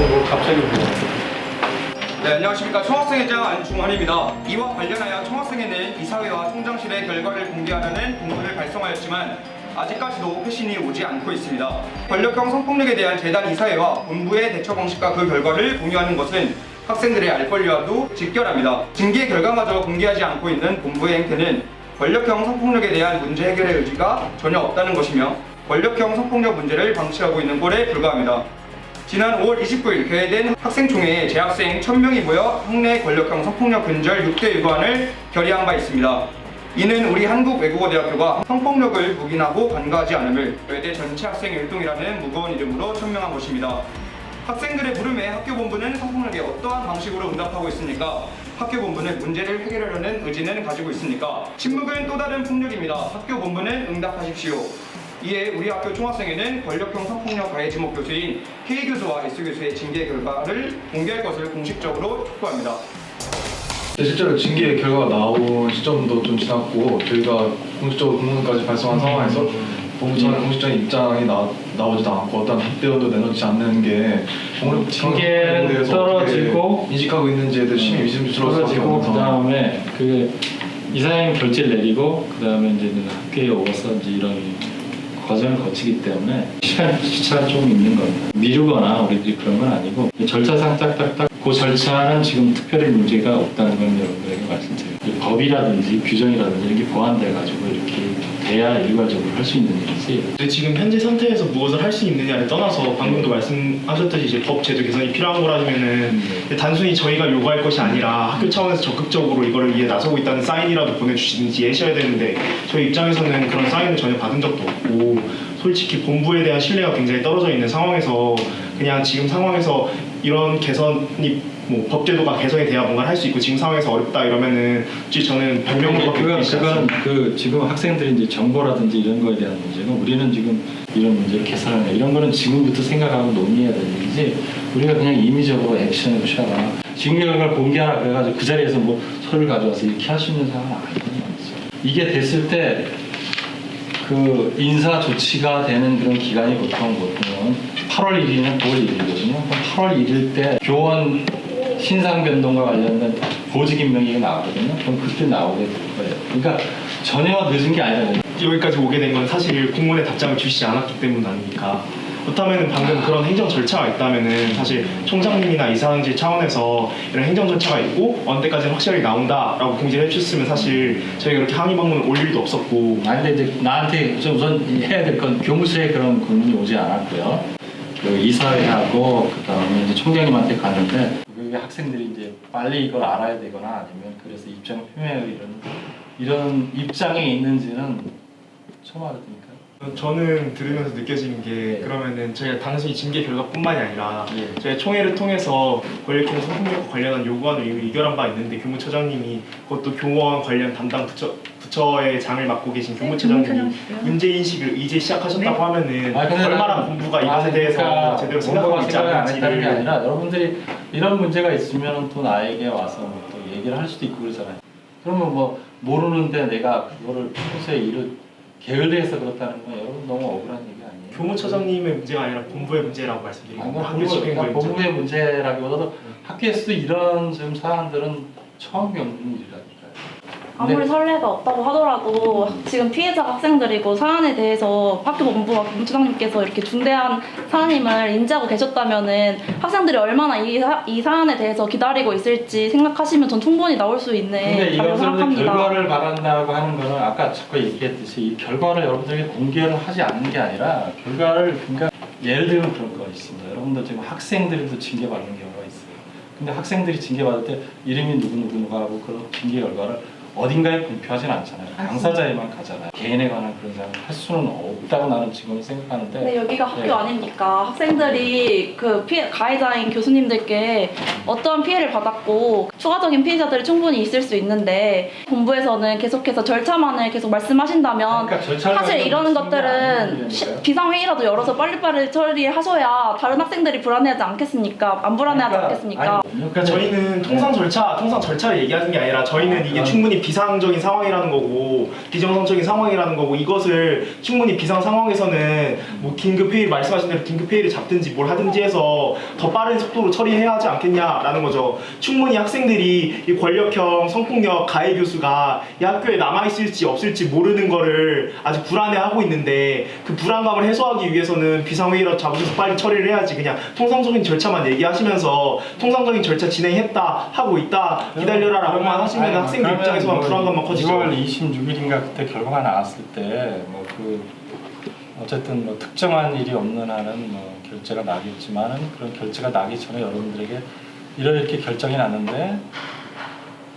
뭐 갑자기 뭐 네, 안녕하십니까. 총학생회장 안중환입니다. 이와 관련하여 총학생회는 이사회와 총장실의 결과를 공개하려는 공문을 발송하였지만 아직까지도 회신이 오지 않고 있습니다. 권력형 성폭력에 대한 재단 이사회와 본부의 대처 방식과 그 결과를 공유하는 것은 학생들의 알 권리와도 직결합니다. 징계 결과마저 공개하지 않고 있는 본부의 행태는 권력형 성폭력에 대한 문제 해결의 의지가 전혀 없다는 것이며 권력형 성폭력 문제를 방치하고 있는 꼴에 불과합니다. 지난 5월 29일 개회된 학생총회에 재학생 1000명이 모여 학내 권력형 성폭력 근절 6대 유관을 결의한 바 있습니다. 이는 우리 한국외국어대학교가 성폭력을 묵인하고 간과하지 않음을 외대 전체 학생 일동이라는 무거운 이름으로 천명한 것입니다. 학생들의 물음에 학교 본부는 성폭력에 어떠한 방식으로 응답하고 있습니까? 학교 본부는 문제를 해결하려는 의지는 가지고 있습니까? 침묵은 또 다른 폭력입니다. 학교 본부는 응답하십시오. 이에 우리 학교 총학생회는 권력형 성폭력 가해 지목 교수인 K 교수와 S 교수의 징계 결과를 공개할 것을 공식적으로 촉구합니다. 네, 실제로 징계 결과가 나온 시점도 좀 지났고 저희가 공식적으로 공문까지 발송한 상황에서 본부처럼 공식적인 입장이 나, 나오지도 않고 어떤 답변도 내놓지 않는 게 공을 징계는 대해서 떨어지고 인식하고 있는지에 대해서 심히 없는 그. 다음에 그 이사님 결제를 내리고 그 다음에 이제 학교에 오서 이제 이런 과정을 거치기 때문에 시간 시차가 좀 있는 겁니다. 미루거나 우리들이 그런 건 아니고 절차상 딱딱딱 그 절차는 지금 특별히 문제가 없다는 건 여러분들에게 말씀드려요. 이 법이라든지 규정이라든지 이렇게 보완돼 가지고 이렇게 돼야 일괄적으로 할 수 있는 일이지. 근데 지금 현재 상태에서 무엇을 할 수 있느냐를 떠나서 방금도 말씀하셨듯이 이제 법 제도 개선이 필요한 거라면은 단순히 저희가 요구할 것이 아니라 학교 차원에서 적극적으로 이거를 위해 나서고 있다는 사인이라도 보내주시든지 하셔야 되는데 저희 입장에서는 그런 사인을 전혀 받은 적도 없고 솔직히 본부에 대한 신뢰가 굉장히 떨어져 있는 상황에서 그냥 지금 상황에서 이런 개선이 뭐 법제도가 개선이 돼야 뭔가를 할 수 있고 지금 상황에서 어렵다 이러면은 솔직히 저는 그건 보이지 그건 않습니다. 그 지금 학생들이 이제 정보라든지 이런 거에 대한 문제는 우리는 지금 이런 문제를 개선하냐 이런 거는 지금부터 생각하고 논의해야 될 일이지 우리가 그냥 임의적으로 액션을 취하거나 징계 결과를 공개하라 그래가지고 그 자리에서 뭐 서를 가져와서 이렇게 할 수 있는 상황은 아니거든요. 이게 됐을 때 그 인사 조치가 되는 그런 기간이 보통 보통은 8월 1일이나 9월 1일이거든요. 그럼 8월 1일 때 교원 신상 변동과 관련된 보직 임명이 나오거든요. 그럼 그때 나오게 될 거예요. 그러니까 전혀 늦은 게 아니라 여기까지 오게 된 건 사실 공문에 답장을 주시지 않았기 때문 아닙니까? 그렇다면 방금 그런 행정 절차가 있다면은 사실 총장님이나 이사장실 차원에서 이런 행정 절차가 있고 어느 때까지는 확실하게 나온다라고 공지를 해주셨으면 사실 저희가 그렇게 항의 방문을 올 일도 없었고 아니 근데 이제 나한테 저 우선 해야 될 건 교무실에 그런 공문이 오지 않았고요. 그 이사회하고 그다음에 이제 총장님한테 갔는데 그게 학생들이 이제 빨리 이걸 알아야 되거나 아니면 그래서 입장을 표명하고 이런 이런 입장에 있는지는 처음 알았으니까. 저는 들으면서 느껴지는 게 그러면은 저희가 단순히 징계 결과뿐만이 아니라 예. 저희 총회를 통해서 권력형 성폭력과 관련한 요구안을 이미 의결한 바 있는데 교무처장님이 그것도 교원 관련 담당 부처 부처의 장을 맡고 계신 교무처장님이 교무처장님이요? 문제 인식을 이제 시작하셨다고 하면은 아니, 근데 얼마나 본부가 이것에 아니, 대해서 그러니까 제대로 생각하고 있지 생각을 안 했다는 게 않는지를 아니라 여러분들이 이런 문제가 있으면 또 나에게 와서 뭐또 얘기를 할 수도 있고 그러잖아요. 그러면 뭐 모르는데 내가 그거를 평소에 일을 게을리해서 그렇다는 건 여러분 너무 억울한 얘기 아니에요? 교무처장님의 문제가 아니라 본부의 문제라고 말씀드리고 뭐 학교 본부, 집행부의 그러니까 문제. 본부의 문제라기보다도 학교에서도 이런 지금 사안들은 처음 겪는 일이라니까요. 아무리 근데 선례가 없다고 하더라도 지금 피해자 학생들이고 사안에 대해서 학교 본부와 교무처장님께서 이렇게 중대한 사안임을 인지하고 계셨다면은 학생들이 얼마나 이, 사, 이 사안에 대해서 기다리고 있을지 생각하시면 전 충분히 나올 수 근데 있는 답이라고 이것을 생각합니다. 결과를 바란다고 하는 거는 아까 자꾸 얘기했듯이 이 결과를 여러분들에게 공개를 하지 않는 게 아니라 결과를 그러니까 예를 들면 그런 거 있습니다. 여러분들 지금 학생들도 징계받는 경우가 있어요. 근데 학생들이 징계받을 때 이름이 누구 누구 누가 하고 그런 징계 결과를 어딘가에 공표하진 않잖아요. 당사자에만 가잖아요. 개인에 관한 그런 사항을 할 수는 없다고 나는 지금 생각하는데 근데 여기가 학교 네. 아닙니까? 학생들이 그 피해, 가해자인 교수님들께 어떠한 피해를 받았고 추가적인 피해자들이 충분히 있을 수 있는데 본부에서는 계속해서 절차만을 계속 말씀하신다면 그러니까 절차를 사실 이런 것들은 일이. 비상회의라도 열어서 빨리빨리 처리하셔야 다른 학생들이 불안해하지 않겠습니까? 안 불안해하지 그러니까 않겠습니까? 아니, 그러니까 저희는 통상 네. 절차, 통상 절차를 얘기하는 게 아니라 저희는 아, 이게 그건- 충분히 비상적인 상황이라는 거고 비정상적인 상황이라는 거고 이것을 충분히 비상 상황에서는 뭐 긴급 회의 말씀하신 대로 긴급 회의를 잡든지 뭘 하든지 해서 더 빠른 속도로 처리해야 하지 않겠냐라는 거죠. 충분히 학생들이 이 권력형 성폭력 가해 교수가 이 학교에 남아 있을지 없을지 모르는 거를 아주 불안해하고 있는데 그 불안감을 해소하기 위해서는 비상회의라도 잡으셔서 빨리 처리를 해야지 그냥 통상적인 절차만 얘기하시면서 통상적인 절차 진행했다 하고 있다 기다려라라고만 하시면 학생들 입장에서 만뭐 불안감만 커지죠. 6월 26일인가 그때 결과가 나왔을 때 뭐 그 어쨌든 뭐 특정한 일이 없는 한은 뭐 결제가 나겠지만은 그런 결제가 나기 전에 여러분들에게 이렇게 결정이 났는데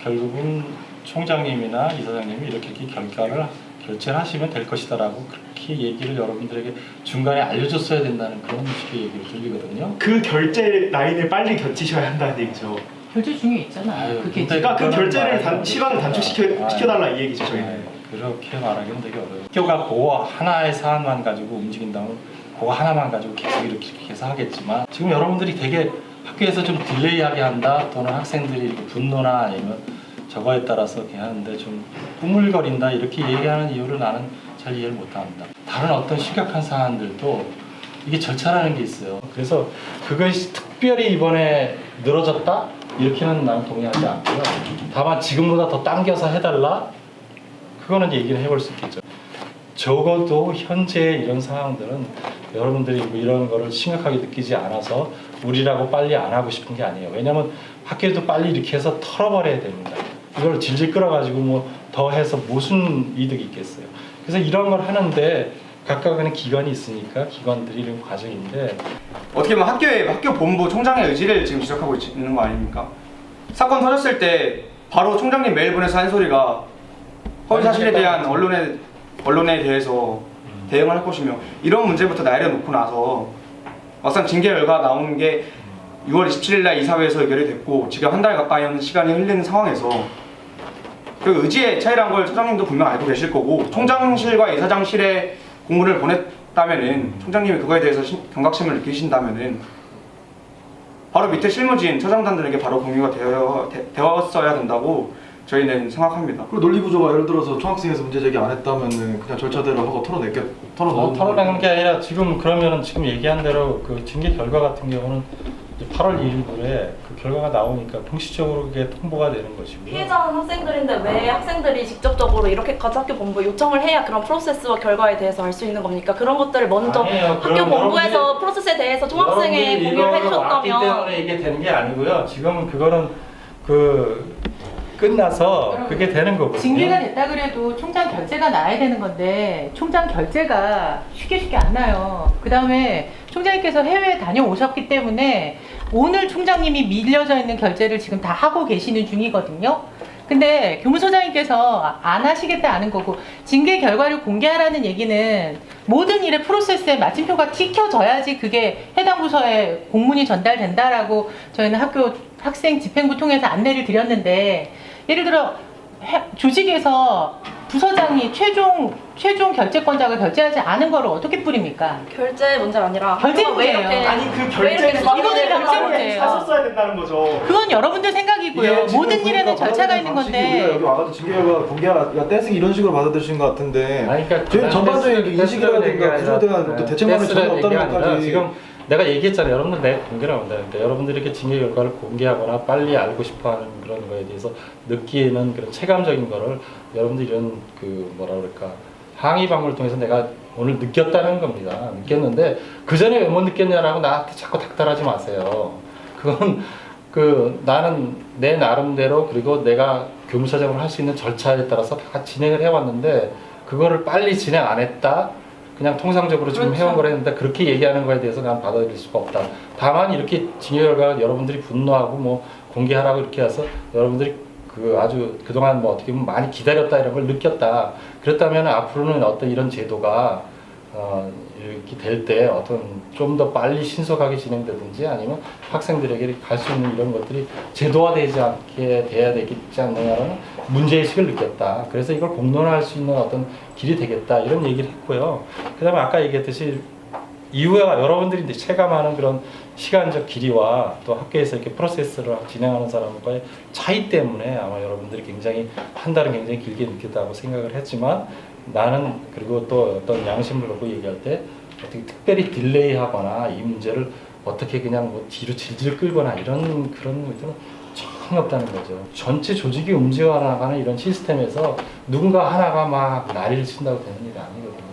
결국은 총장님이나 이사장님이 이렇게 이렇게 결과를 결제를 하시면 될 것이다라고 그렇게 얘기를 여러분들에게 중간에 알려줬어야 된다는 그런 식의 얘기를 들리거든요. 그 결제 라인을 빨리 겨치셔야 한다는 얘기죠. 결제 중에 있잖아요. 아유, 그게 근데 그러니까 그 결제를 단, 안 시간을. 단축시켜 아유. 시켜달라 이 얘기죠 저희는. 네, 그렇게 말하기는 되게 어려워요. 학교가 그거 하나의 사안만 가지고 움직인다면 그거 하나만 가지고 계속 이렇게 해서 하겠지만 지금 여러분들이 되게 학교에서 좀 딜레이하게 한다 또는 학생들이 이렇게 분노나 아니면 저거에 따라서 이렇게 하는데 좀 꾸물거린다 이렇게 얘기하는 이유를 나는 잘 이해를 못합니다. 다른 어떤 심각한 사안들도 이게 절차라는 게 있어요. 그래서 그것이 특별히 이번에 늘어졌다 이렇게는 나는 동의하지 않고요. 다만 지금보다 더 당겨서 해달라 그거는 얘기를 해볼 수 있겠죠. 적어도 현재 이런 상황들은 여러분들이 뭐 이런 거를 심각하게 느끼지 않아서 우리라고 빨리 안 하고 싶은 게 아니에요. 왜냐면 학교도 빨리 이렇게 해서 털어버려야 됩니다. 이걸 질질 끌어가지고 뭐 더 해서 무슨 이득이 있겠어요. 그래서 이런 걸 하는데 각각의 기관이 있으니까 기관들이 이런 과정인데 어떻게 보면 학교의 학교 본부 총장의 의지를 지금 지적하고 있- 있는 거 아닙니까? 사건 터졌을 때 바로 총장님 메일 보내서 한 소리가 허위 사실에 대한 언론에 언론에 대해서 대응을 할 것이며 이런 문제부터 내려놓고 나서 막상 징계 결과 나오는 게 6월 27일 날 이사회에서 의결이 됐고 지금 한 달 가까이 시간이 흘리는 상황에서 그 의지의 차이란 걸 차장님도 분명 알고 계실 거고 총장실과 이사장실에 공문을 보냈다면은 총장님이 그거에 대해서 심- 경각심을 느끼신다면은 바로 밑에 실무진 처장단들에게 바로 공유가 되어, 되, 되었어야 된다고 저희는 생각합니다. 그 논리 구조가 예를 들어서 총학생에서 문제 제기 안 했다면은 그냥 절차대로 하고 털어내게 어, 털어놓는 털어내는 게 아니라 지금 그러면은 지금 얘기한 대로 그 징계 결과 같은 경우는 이제 8월 2일부에 그 결과가 나오니까 공식적으로 그게 통보가 되는 것이고요. 피해자는 학생들인데 왜 학생들이 직접적으로 이렇게까지 학교 본부에 요청을 해야 그런 프로세스와 결과에 대해서 알 수 있는 겁니까? 그런 것들을 먼저 아니에요. 학교 그럼 본부에서 여러분들이- 프로세스에 대해서 총학생에 여러분들이 공유를 이거를 왔기 해주셨다면 때문에 이게 되는 게 아니고요. 지금은 그거는 그 끝나서 그게 되는 거거든요. 징계가 됐다 그래도 총장 결재가 나야 되는 건데 총장 결재가 쉽게 쉽게 안 나요. 그 다음에 총장님께서 해외에 다녀오셨기 때문에 오늘 총장님이 밀려져 있는 결재를 지금 다 하고 계시는 중이거든요. 근데 교무소장님께서 안 하시겠다 하는 거고 징계 결과를 공개하라는 얘기는 모든 일의 프로세스에 마침표가 찍혀져야지 그게 해당 부서에 공문이 전달된다라고 저희는 학교 학생 집행부 통해서 안내를 드렸는데 예를 들어 해- 조직에서 부서장이 최종 최종 결재권자가 결재하지 않은 거를 어떻게 뿌립니까? 결제 문제가 아니라 결제 왜 문제예요. 이렇게- 아니 그 왜 이렇게 결제를 수정을 이거는 결제 문제예요. 하셨어야 된다는 거죠. 그건 여러분들 생각이고요. 이게 지금 모든 일에는 절차가 있는 방식이 우리가 건데 여기 와가지고 징계 결과 공개하라 댄싱 이런 식으로 받아들이신 것 같은데 아니, 그러니까 저희 전반적인 댄스- 인식이라든가 댄스라는 구조에 얘기가 대한 아니라 어떤 대책만이 전혀 댄스라는 없다는 얘기가 아니라 것까지 지금 내가 얘기했잖아요. 여러분들 내 공개를 한다는데 여러분들이 이렇게 징계 결과를 공개하거나 빨리 알고 싶어하는 그런 거에 대해서 느끼는 그런 체감적인 거를 여러분들 이런 그 뭐라 그럴까 항의 방문을 통해서 내가 오늘 느꼈다는 겁니다. 느꼈는데 그 전에 왜 못 느꼈냐라고 나한테 자꾸 닥달하지 마세요. 그건 그 나는 내 나름대로 그리고 내가 교무처장으로 할 수 있는 절차에 따라서 다 진행을 해왔는데 그거를 빨리 진행 안 했다. 그냥 통상적으로 지금 그렇죠. 해온 거라 했는데 그렇게 얘기하는 거에 대해서 난 받아들일 수가 없다. 다만 이렇게 징계 결과가 여러분들이 분노하고 뭐 공개하라고 이렇게 해서 여러분들이 그 아주 그동안 뭐 어떻게 보면 많이 기다렸다 이런 걸 느꼈다. 그렇다면 앞으로는 어떤 이런 제도가 어, 이렇게 될 때 어떤 좀 더 빨리 신속하게 진행되든지 아니면 학생들에게 갈 수 있는 이런 것들이 제도화되지 않게 돼야 되겠지 않느냐라는 문제의식을 느꼈다. 그래서 이걸 공론화할 수 있는 어떤 길이 되겠다 이런 얘기를 했고요. 그 다음에 아까 얘기했듯이 이후에 여러분들이 이제 체감하는 그런 시간적 길이와 또 학교에서 이렇게 프로세스를 진행하는 사람과의 차이 때문에 아마 여러분들이 굉장히 한 달은 굉장히 길게 느꼈다고 생각을 했지만 나는 그리고 또 어떤 양심을 갖고 얘기할 때 어떻게 특별히 딜레이하거나 이 문제를 어떻게 그냥 뭐 뒤로 질질 끌거나 이런 그런 것들은 전혀 없다는 거죠. 전체 조직이 움직여 나가는 이런 시스템에서 누군가 하나가 막 난리를 친다고 되는 일이 아니거든요.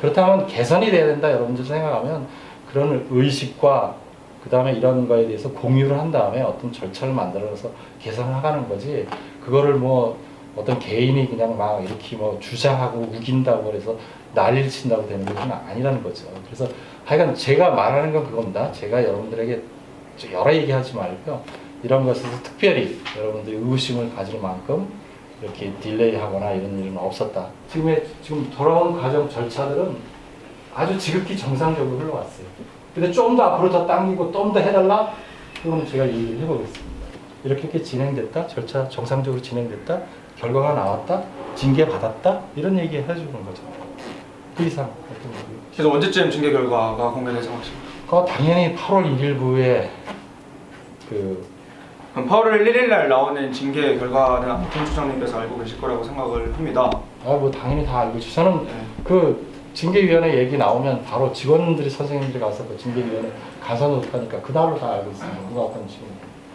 그렇다면 개선이 돼야 된다 여러분들 생각하면 그런 의식과 그 다음에 이런 거에 대해서 공유를 한 다음에 어떤 절차를 만들어서 개선을 하가는 거지 그거를 뭐 어떤 개인이 그냥 막 이렇게 뭐 주장하고 우긴다고 그래서 난리를 친다고 되는 것은 아니라는 거죠. 그래서 하여간 제가 말하는 건 그겁니다. 제가 여러분들에게 여러 얘기하지 말고요. 이런 것에서 특별히 여러분들이 의구심을 가질 만큼 이렇게 딜레이하거나 이런 일은 없었다. 지금의 지금 돌아온 과정 절차들은 아주 지극히 정상적으로 흘러왔어요. 근데 좀 더 앞으로 더 당기고 좀 더 해달라? 그건 제가 얘기를 해보겠습니다. 이렇게 이렇게 진행됐다, 절차 정상적으로 진행됐다, 결과가 나왔다, 징계 받았다 이런 얘기 해주는 거죠. 그 이상 어떤 거고요. 그래서 언제쯤 징계 결과가 공개될 생각이십니까? 그 당연히 8월 1일부에 그 그럼 8월 1일 날 나오는 징계 결과는 안통 추장님께서 알고 계실 거라고 생각을 합니다. 아 뭐 당연히 다 알고 있죠. 저는 네. 그 징계위원회 얘기 나오면 바로 직원들이 선생님들이 가서 그 징계위원회 가서 놓다니까 그날로 다 알고 있어요. 누가 어떤 식으로.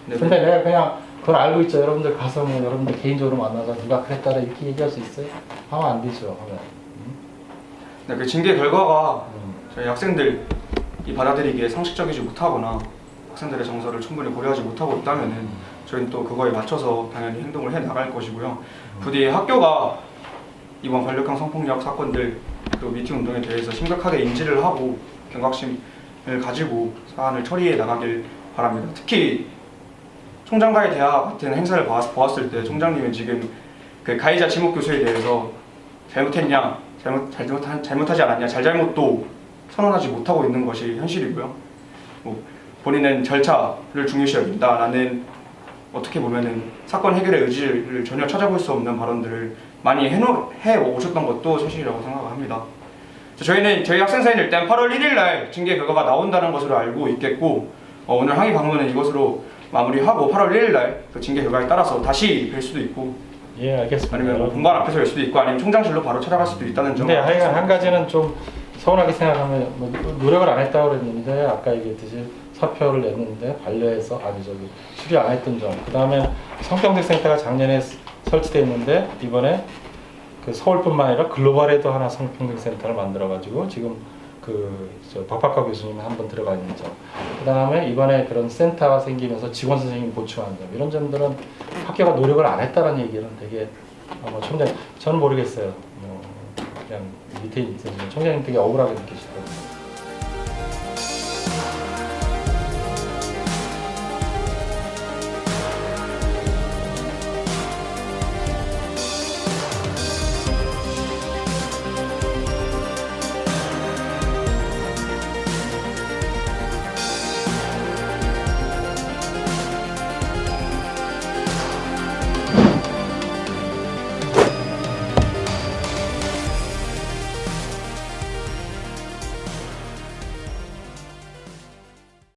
네. 근데 내가 그냥 그걸 알고 있죠. 여러분들 가서 뭐 여러분들 개인적으로 만나서 누가 그랬다라 이렇게 얘기할 수 있어요? 하면 안 되죠. 하면. 네, 그 징계 결과가 음. 저희 학생들이 받아들이기에 상식적이지 못하거나 학생들의 정서를 충분히 고려하지 못하고 있다면은 저희는 또 그거에 맞춰서 당연히 행동을 해 나갈 것이고요. 부디 학교가 이번 관력형 성폭력 사건들 그 미팅 운동에 대해서 심각하게 인지를 하고 경각심을 가지고 사안을 처리해 나가길 바랍니다. 특히 총장과의 대화 같은 행사를 보았- 보았을 때 총장님은 지금 그 가해자 지목 교수에 대해서 잘못했냐, 잘못 잘못한 잘못하지 않았냐, 잘잘못도 선언하지 못하고 있는 것이 현실이고요. 뭐 본인은 절차를 중요시 여긴다라는 어떻게 보면은 사건 해결의 의지를 전혀 찾아볼 수 없는 발언들을 많이 해놓, 해 오셨던 것도 사실이라고 생각합니다. 저희는 저희 학생사는 일단 8월 1일 날 징계 결과가 나온다는 것으로 알고 있겠고 어, 오늘 항의 방문은 이것으로 마무리하고 8월 1일 날 그 징계 결과에 따라서 다시 뵐 수도 있고 예, 알겠습니다. 아니면 뭐 본관 앞에서 뵐 수도 있고 아니면 총장실로 바로 찾아갈 수도 있다는 점. 근데 하여간 한 가지는 좀 서운하게 생각하면 뭐 노력을 안 했다고 그랬는데 아까 얘기했듯이 사표를 냈는데 반려해서 아니 저기 수리 안 했던 점. 그다음에 성평등센터가 작년에 설치됐는데 이번에 그 서울뿐만 아니라 글로벌에도 하나 성평등센터를 만들어 가지고 지금 그저 박박화 교수님이 한 번 들어가 있는 점. 그 다음에 이번에 그런 센터가 생기면서 직원 선생님 보충한 점. 이런 점들은 학교가 노력을 안 했다는 얘기는 되게 아마 총장 저는 모르겠어요. 뭐 그냥 밑에 있으신 총장님 되게 억울하게 느끼시더라고요.